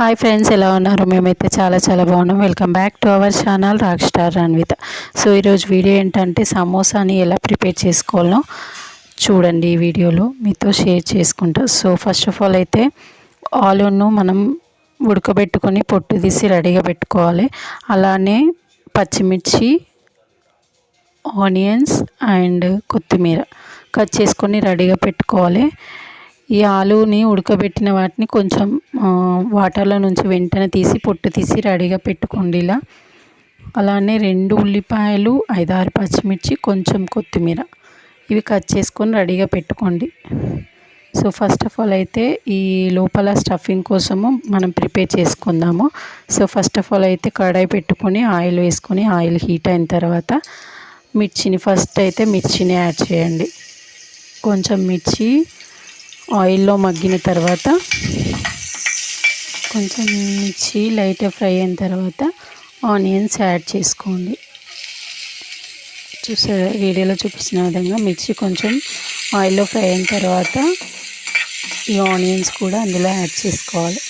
Hi friends ఎలా ఉన్నారు? మేమైతే చాలా చాలా బాగున్నాం. Welcome back to our channel rock star Ranvitha so ఈరోజు వీడియో ఏంటంటే సమోసాని ఎలా ప్రిపేర్ చేసుకోవాలో చూడండి ఈ వీడియోలో. మీతో షేర్ చేసుకుంటా. సో ఫస్ట్ ఆఫ్ ఆల్ అయితే ఆలును మనం ఉడకబెట్టుకొని పొట్టు తీసి రెడీగా పెట్టుకోవాలి. అలానే పచ్చిమిర్చి ఆనియన్స్ అండ్ కొత్తిమీర కట్ చేసుకొని రెడీగా పెట్టుకోవాలి. ఈ ఆలుని ఉడకబెట్టిన వాటిని కొంచెం వాటర్లో నుంచి వెంటనే తీసి పొట్టు తీసి రెడీగా పెట్టుకోండి ఇలా. అలానే రెండు ఉల్లిపాయలు ఐదారు పచ్చిమిర్చి కొంచెం కొత్తిమీర. ఇవి కట్ చేసుకొని రెడీగా పెట్టుకోండి. సో ఫస్ట్ ఆఫ్ ఆల్ అయితే ఈ లోపల స్టఫింగ్ కోసము మనం ప్రిపేర్ చేసుకుందాము. సో ఫస్ట్ ఆఫ్ ఆల్ అయితే కడాయి పెట్టుకొని ఆయిల్ వేసుకొని ఆయిల్ హీట్ అయిన తర్వాత మిర్చిని ఫస్ట్ అయితే మిర్చిని యాడ్ చేయండి. కొంచెం మిర్చి ఆయిల్లో మగ్గిన తర్వాత కొంచెం మిర్చి లైట్ ఫ్రై అయిన తర్వాత ఆనియన్స్ యాడ్ చేసుకోండి. చూసే వీడియోలో చూపించిన విధంగా మిర్చి కొంచెం ఆయిల్లో ఫ్రై అయిన తర్వాత ఈ ఆనియన్స్ కూడా అందులో యాడ్ చేసుకోవాలి.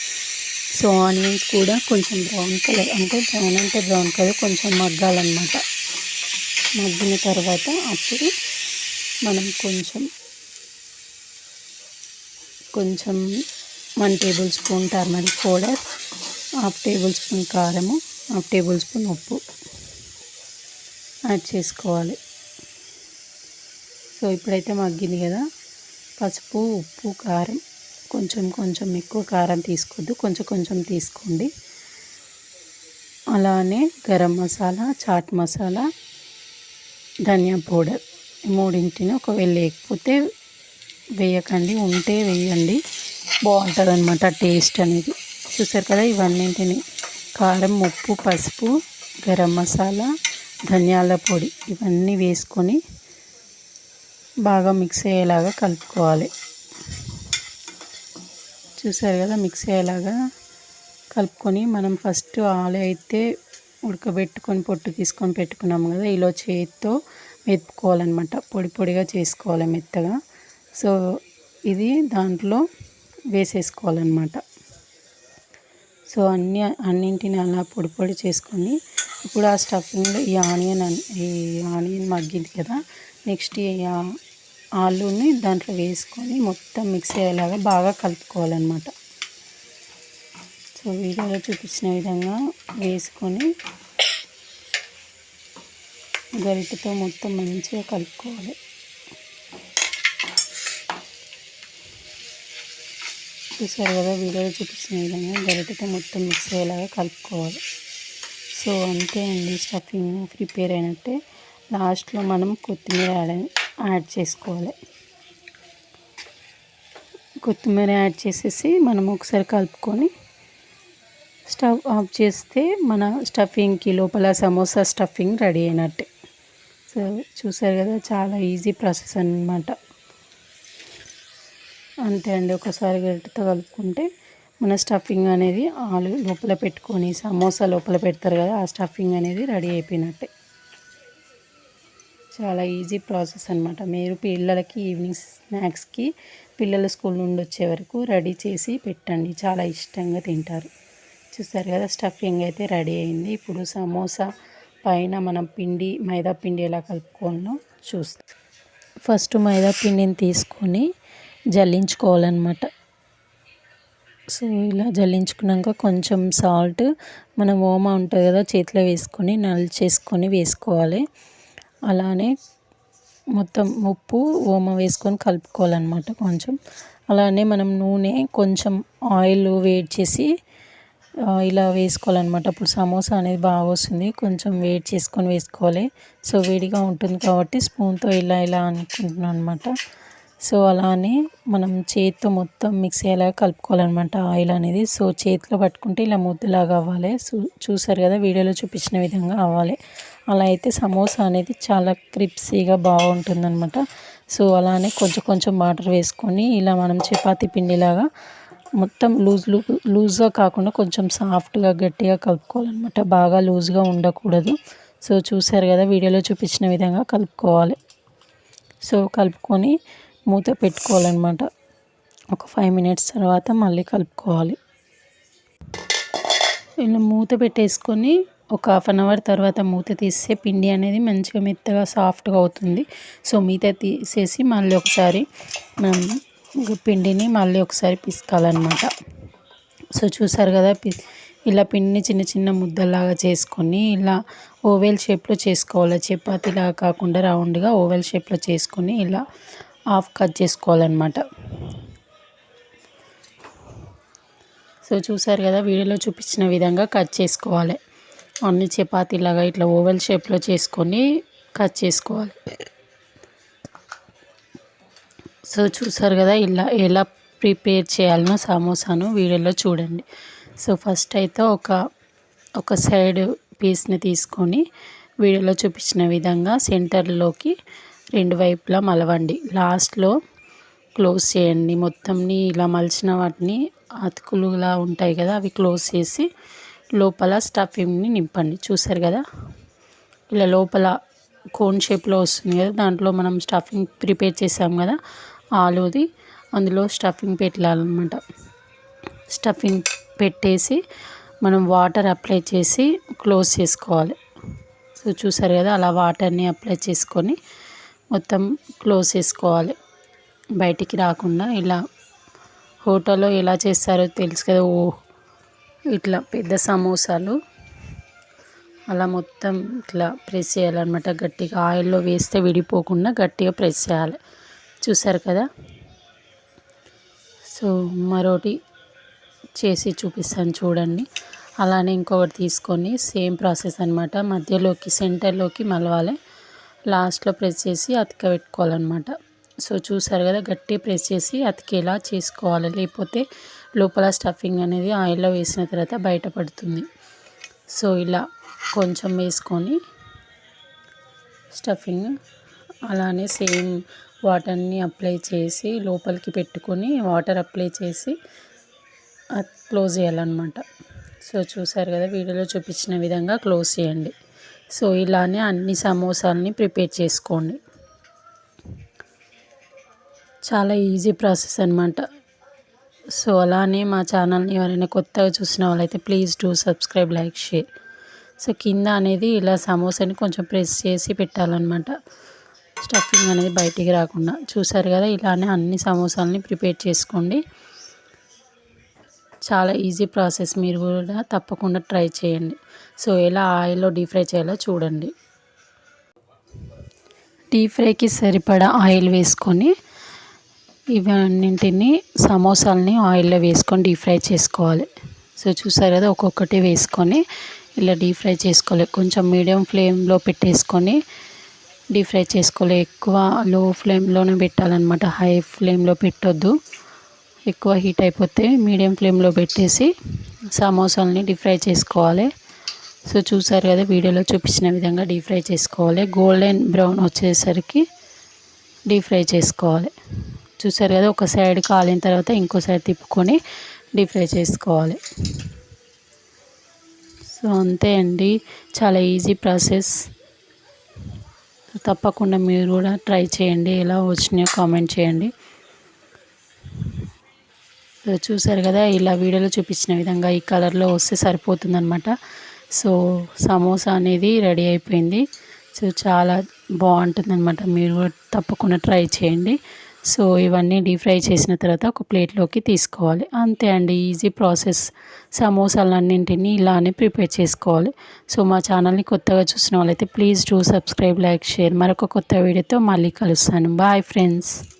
సో ఆనియన్స్ కూడా కొంచెం బ్రౌన్ కలర్ అంటే బ్రౌన్ అంటే బ్రౌన్ కలర్ కొంచెం మగ్గాలన్నమాట. మగ్గిన తర్వాత అప్పుడు మనం కొంచెం కొంచెం one tablespoon turmeric powder half tablespoon కారము హాఫ్ టేబుల్ స్పూన్ ఉప్పు యాడ్ చేసుకోవాలి. సో ఇప్పుడైతే మగ్గింది కదా. పసుపు ఉప్పు కారం కొంచెం కొంచెం ఎక్కువ కారం తీసుకోవద్దు. కొంచెం కొంచెం తీసుకోండి. అలానే గరం మసాలా చాట్ మసాలా ధనియా పౌడర్ మూడింటిని ఒకవేళ లేకపోతే వేయకండి ఉంటే వేయండి. బాగుంటుంది అనమాట టేస్ట్ అనేది. చూసారు కదా ఇవన్నింటిని కారం ఉప్పు పసుపు గరం మసాలా ధనియాల పొడి ఇవన్నీ వేసుకొని బాగా మిక్స్ అయ్యేలాగా కలుపుకోవాలి. చూసారు కదా మిక్స్ అయ్యేలాగా కలుపుకొని మనం ఫస్ట్ ఆలు అయితే ఉడకబెట్టుకొని పొట్టు తీసుకొని పెట్టుకున్నాము కదా ఇలా చేతితో మెత్తుకోవాలన్నమాట. పొడి పొడిగా చేసుకోవాలి మెత్తగా. సో ఇది దాంట్లో వేసేసుకోవాలన్నమాట. సో అన్ని అన్నింటిని అలా పొడి పొడి చేసుకొని ఇప్పుడు ఆ స్టఫింగ్లో ఈ ఆనియన్ ఈ ఆనియన్ మగ్గింది కదా నెక్స్ట్ ఈ ఆలుని దాంట్లో వేసుకొని మొత్తం మిక్స్ అయ్యేలాగా బాగా కలుపుకోవాలన్నమాట. సో వీడియోలో చూపించిన విధంగా వేసుకొని గరిటెతో మొత్తం మంచిగా కలుపుకోవాలి. చూసారు కదా వీడియోలో చూపిస్తున్న విధంగా గరిటెతో మొత్తం మిక్స్ అయ్యేలాగా కలుపుకోవాలి. సో అంతే అండి స్టఫింగ్ ప్రిపేర్ అయినట్టే. లాస్ట్లో మనం కొత్తిమీర యాడ్ యాడ్ చేసుకోవాలి. కొత్తిమీర యాడ్ చేసేసి మనం ఒకసారి కలుపుకొని స్టవ్ ఆఫ్ చేస్తే మన స్టఫింగ్కి లోపల సమోసా స్టఫింగ్ రెడీ అయినట్టే. సో చూసారు కదా చాలా ఈజీ ప్రాసెస్ అనమాట అంతే అండి. ఒకసారి గరిటతో కలుపుకుంటే మన స్టఫింగ్ అనేది ఆలు లోపల పెట్టుకొని సమోసా లోపల పెడతారు కదా ఆ స్టఫింగ్ అనేది రెడీ అయిపోయినట్టే. చాలా ఈజీ ప్రాసెస్ అనమాట మీరు పిల్లలకి ఈవినింగ్ స్నాక్స్కి పిల్లల స్కూల్ నుండి వచ్చే వరకు రెడీ చేసి పెట్టండి. చాలా ఇష్టంగా తింటారు. చూస్తారు కదా స్టఫింగ్ అయితే రెడీ అయింది. ఇప్పుడు సమోసా పైన మనం పిండి మైదా పిండి ఎలా కలుపుకోవాలో చూస్తాం. ఫస్ట్ మైదా పిండిని తీసుకొని జల్లించుకోవాలన్నమాట. సో ఇలా జల్లించుకున్నాక కొంచెం సాల్ట్ మనం ఓమా ఉంటుంది కదా చేతిలో వేసుకొని చేసుకొని వేసుకోవాలి. అలానే మొత్తం ఉప్పు ఓమ వేసుకొని కలుపుకోవాలన్నమాట కొంచెం. అలానే మనం నూనె కొంచెం ఆయిల్ వేడి చేసి ఇలా వేసుకోవాలన్నమాట. అప్పుడు సమోసా అనేది బాగా వస్తుంది. కొంచెం వేడి చేసుకొని వేసుకోవాలి. సో వేడిగా ఉంటుంది కాబట్టి స్పూన్తో ఇలా ఇలా అనుకుంటున్నాను అనమాట సో అలానే మనం చేతితో మొత్తం మిక్స్ అయ్యేలాగా కలుపుకోవాలన్నమాట ఆయిల్ అనేది. సో చేతిలో పట్టుకుంటే ఇలా ముద్దలాగా అవ్వాలి. చూసారు కదా వీడియోలో చూపించిన విధంగా అవ్వాలి. అలా అయితే సమోసా అనేది చాలా క్రిప్సీగా బాగుంటుందన్నమాట. సో అలానే కొంచెం కొంచెం వాటర్ వేసుకొని ఇలా మనం చపాతి పిండిలాగా మొత్తం లూజ్ లూజ్గా కాకుండా కొంచెం సాఫ్ట్గా గట్టిగా కలుపుకోవాలన్నమాట. బాగా లూజ్గా ఉండకూడదు. సో చూసారు కదా వీడియోలో చూపించిన విధంగా కలుపుకోవాలి. సో కలుపుకొని మూత పెట్టుకోవాలన్నమాట. ఒక ఫైవ్ మినిట్స్ తర్వాత మళ్ళీ కలుపుకోవాలి. ఇలా మూత పెట్టేసుకొని ఒక హాఫ్ అన్ అవర్ తర్వాత మూత తీస్తే పిండి అనేది మంచిగా మెత్తగా సాఫ్ట్గా అవుతుంది. సో మీత తీసేసి మళ్ళీ ఒకసారి మనం పిండిని మళ్ళీ ఒకసారి పిసుకాలన్నమాట. సో చూసారు కదా ఇలా పిండిని చిన్న చిన్న ముద్దలాగా చేసుకొని ఇలా ఓవెల్ షేప్లో చేసుకోవాలి. చపాతీలాగా కాకుండా రౌండ్గా ఓవెల్ షేప్లో చేసుకొని ఇలా హాఫ్ కట్ చేసుకోవాలన్నమాట. సో చూసారు కదా వీడియోలో చూపించిన విధంగా కట్ చేసుకోవాలి. అన్ని చపాతీలాగా ఇట్లా ఓవెల్ షేప్లో చేసుకొని కట్ చేసుకోవాలి. సో చూసారు కదా ఇలా ఎలా ప్రిపేర్ చేయాలనో సమోసాను వీడియోలో చూడండి. సో ఫస్ట్ అయితే ఒక ఒక సైడ్ పీస్ని తీసుకొని వీడియోలో చూపించిన విధంగా సెంటర్లోకి రెండు వైపులా మలవండి. లాస్ట్లో క్లోజ్ చేయండి. మొత్తంని ఇలా మలిచిన వాటిని అతుకులులా ఉంటాయి కదా అవి క్లోజ్ చేసి లోపల స్టఫింగ్ని నింపండి. చూసారు కదా? ఇలా లోపల కోన్ షేప్లో వస్తుంది కదా దాంట్లో మనం స్టఫింగ్ ప్రిపేర్ చేసాం కదా ఆలూది అందులో స్టఫింగ్ పెట్టాలన్నమాట. స్టఫింగ్ పెట్టేసి మనం వాటర్ అప్లై చేసి క్లోజ్ చేసుకోవాలి. సో చూసారు కదా? అలా వాటర్ని అప్లై చేసుకొని మొత్తం క్లోజ్ చేసుకోవాలి. బయటికి రాకుండా ఇలా హోటల్లో ఎలా చేస్తారో తెలుసు కదా. ఓ ఇట్లా పెద్ద సమోసాలు అలా మొత్తం ఇట్లా ప్రెస్ చేయాలన్నమాట. గట్టిగా ఆయిల్లో వేస్తే విడిపోకుండా గట్టిగా ప్రెస్ చేయాలి. చూసారు కదా? సో మరోటి చేసి చూపిస్తాను చూడండి. అలానే ఇంకొకటి తీసుకొని సేమ్ ప్రాసెస్ అనమాట మధ్యలోకి సెంటర్లోకి మలవాలి. లాస్ట్లో ప్రెస్ చేసి అతిక పెట్టుకోవాలన్నమాట. సో చూసారు కదా గట్టి ప్రెస్ చేసి అతికేలా చేసుకోవాలి. లేకపోతే లోపల స్టఫింగ్ అనేది ఆయిల్లో వేసిన తర్వాత బయటపడుతుంది. సో ఇలా కొంచెం వేసుకొని స్టఫింగ్ అలానే సేమ్ వాటర్ని అప్లై చేసి లోపలికి పెట్టుకొని వాటర్ అప్లై చేసి క్లోజ్ చేయాలన్నమాట. సో చూసారు కదా వీడియోలో చూపించిన విధంగా క్లోజ్ చేయండి. సో ఇలానే అన్ని సమోసాలని ప్రిపేర్ చేసుకోండి. చాలా ఈజీ ప్రాసెస్ అనమాట సో అలానే మా ఛానల్ని ఎవరైనా కొత్తగా చూసిన వాళ్ళైతే please do subscribe like share. So కింద అనేది ఇలా సమోసాని కొంచెం ప్రెస్ చేసి పెట్టాలన్నమాట. స్టఫింగ్ అనేది బయటికి రాకుండా. చూసారు కదా ఇలానే అన్ని సమోసాలని ప్రిపేర్ చేసుకోండి. చాలా ఈజీ ప్రాసెస్ మీరు కూడా తప్పకుండా ట్రై చేయండి. సో ఎలా ఆయిల్లో డీప్ ఫ్రై చేయాలో చూడండి. డీప్ ఫ్రైకి సరిపడా ఆయిల్ వేసుకొని ఇవన్నింటిని సమోసాలని ఆయిల్లో వేసుకొని డీప్ ఫ్రై చేసుకోవాలి. సో చూసారు కదా ఒక్కొక్కటి వేసుకొని ఇలా డీప్ ఫ్రై చేసుకోవాలి. కొంచెం మీడియం ఫ్లేమ్లో పెట్టేసుకొని డీప్ ఫ్రై చేసుకోవాలి. ఎక్కువ లో ఫ్లేమ్లోనే పెట్టాలన్నమాట. హై ఫ్లేమ్లో పెట్టొద్దు. ఎక్కువ హీట్ అయిపోతే మీడియం ఫ్లేమ్లో పెట్టేసి సమోసాలని డీప్ ఫ్రై చేసుకోవాలి. సో చూసారు కదా వీడియోలో చూపించిన విధంగా డీప్ ఫ్రై చేసుకోవాలి. గోల్డెన్ బ్రౌన్ వచ్చేసరికి డీప్ ఫ్రై చేసుకోవాలి. చూసారు కదా ఒక సైడ్ కాలిన తర్వాత ఇంకో సైడ్ తిప్పుకొని డీప్ ఫ్రై చేసుకోవాలి. సో అంతే అండి. చాలా ఈజీ ప్రాసెస్ తప్పకుండా మీరు కూడా ట్రై చేయండి. ఎలా వచ్చినాయో కామెంట్ చేయండి. చూసారు కదా ఇలా వీడియోలో చూపించిన విధంగా ఈ కలర్లో వస్తే సరిపోతుందనమాట సో సమోసా అనేది రెడీ అయిపోయింది. సో చాలా బాగుంటుంది అనమాట మీరు తప్పకుండా ట్రై చేయండి. సో ఇవన్నీ డీప్ ఫ్రై చేసిన తర్వాత ఒక ప్లేట్లోకి తీసుకోవాలి. అంతే అండి ఈజీ ప్రాసెస్. సమోసాలన్నింటినీ ఇలానే ప్రిపేర్ చేసుకోవాలి. సో మా ఛానల్ని కొత్తగా చూసిన వాళ్ళైతే please do subscribe like share. మరొక కొత్త వీడియోతో మళ్ళీ కలుస్తాను. Bye friends.